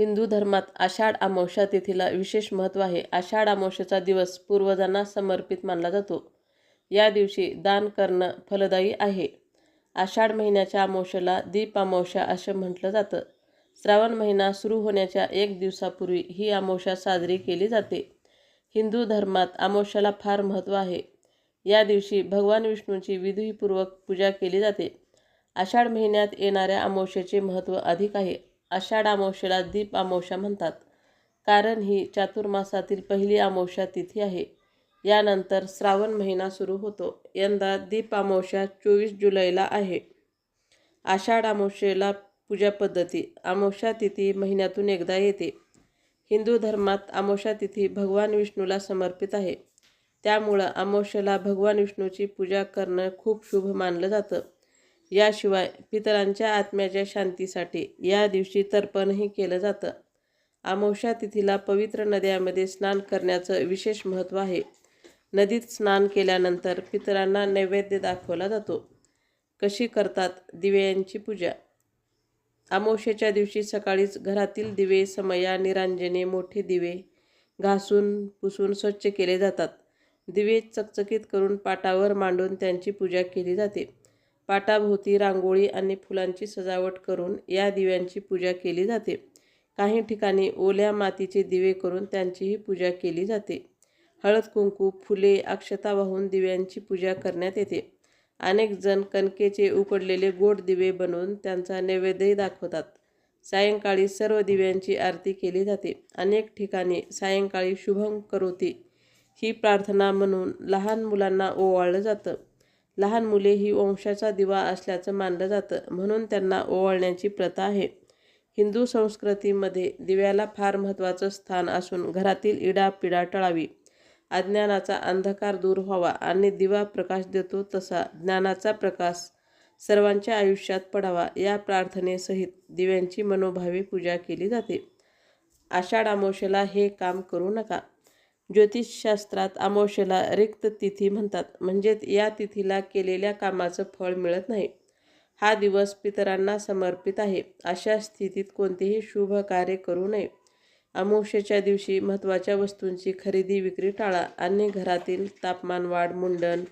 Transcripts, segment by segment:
हिंदू धर्मात आषाढ अमावस्या तिथीला विशेष महत्त्व आहे. आषाढ अमावस्येचा दिवस पूर्वजांना समर्पित मानला जातो. या दिवशी दान करणं फलदायी आहे. आषाढ महिन्याच्या अमावस्येला दीप अमावस्या असं म्हटलं जातं. श्रावण महिना सुरू होण्याच्या एक दिवसापूर्वी ही अमावस्या साजरी केली जाते. हिंदू धर्मात अमावस्याला फार महत्त्व आहे. या दिवशी भगवान विष्णूंची विधीपूर्वक पूजा केली जाते. आषाढ महिन्यात येणाऱ्या अमावस्येचे महत्त्व अधिक आहे. आषाढ अमावस्येला दीप अमावस्या म्हणतात. कारण ही चातुर्मासातील पहिली अमावस्या तिथी आहे. यानंतर श्रावण महिना सुरू होतो. यंदा दीप अमावस्या चोवीस जुलैला आहे. आषाढ अमावस्येला पूजा पद्धती अमावस्या तिथी महिन्यातून एकदा येते. हिंदू धर्मात अमावस्या तिथी भगवान विष्णूला समर्पित आहे. त्यामुळं अमावस्येला भगवान विष्णूची पूजा करणं खूप शुभ मानलं जातं. याशिवाय पितरांच्या आत्म्याच्या शांतीसाठी या दिवशी तर्पणही केलं जातं. अमावस्या तिथीला पवित्र नद्यामध्ये स्नान करण्याचं विशेष महत्त्व आहे. नदीत स्नान केल्यानंतर पितरांना नैवेद्य दाखवला जातो. कशी करतात? दिव्यांची पूजा. आमोशेच्या दिवशी सकाळीच घरातील दिवे समया निरांजने मोठे दिवे घासून पुसून स्वच्छ केले जातात. दिवे चकचकीत करून पाटावर मांडून त्यांची पूजा केली जाते. पाटाभोवती रांगोळी आणि फुलांची सजावट करून या दिव्यांची पूजा केली जाते. काही ठिकाणी ओल्या मातीचे दिवे करून त्यांचीही पूजा केली जाते. हळद कुंकू फुले अक्षता वाहून दिव्यांची पूजा करण्यात येते. अनेक जण कणकेचे उकडलेले गोड दिवे बनवून त्यांचा नैवेद्यही दाखवतात. सायंकाळी सर्व दिव्यांची आरती केली जाते. अनेक ठिकाणी सायंकाळी शुभम करोती ही प्रार्थना म्हणून लहान मुलांना ओवाळलं जातं. लहान मुले ही वंशाचा दिवा असल्याचं मानलं जातं. म्हणून त्यांना ओवाळण्याची प्रथा आहे. हिंदू संस्कृतीमध्ये दिव्याला फार महत्त्वाचं स्थान असून घरातील इडापिडा टळावी. अज्ञानाचा अंधकार दूर व्हावा आणि दिवा प्रकाश देतो तसा ज्ञानाचा प्रकाश सर्वांच्या आयुष्यात पडावा या प्रार्थनेसहित दिव्यांची मनोभावी पूजा केली जाते. आषाढ अमावस्येला हे काम करू नका. ज्योतिषशास्त्रात अमावस्येला रिक्त तिथी म्हणतात. म्हणजेच या तिथीला केलेल्या कामाचं फळ मिळत नाही. हा दिवस पितरांना समर्पित आहे. अशा स्थितीत कोणतेही शुभ कार्य करू नये. अमावस्येच्या दिवशी महत्त्वाच्या वस्तूंची खरेदी विक्री टाळा आणि घरातील तापमान वाढ मुंडन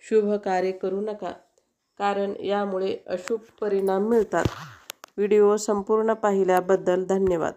शुभ कार्य करू नका. कारण यामुळे अशुभ परिणाम मिळतात. व्हिडिओ संपूर्ण पाहिल्याबद्दल धन्यवाद.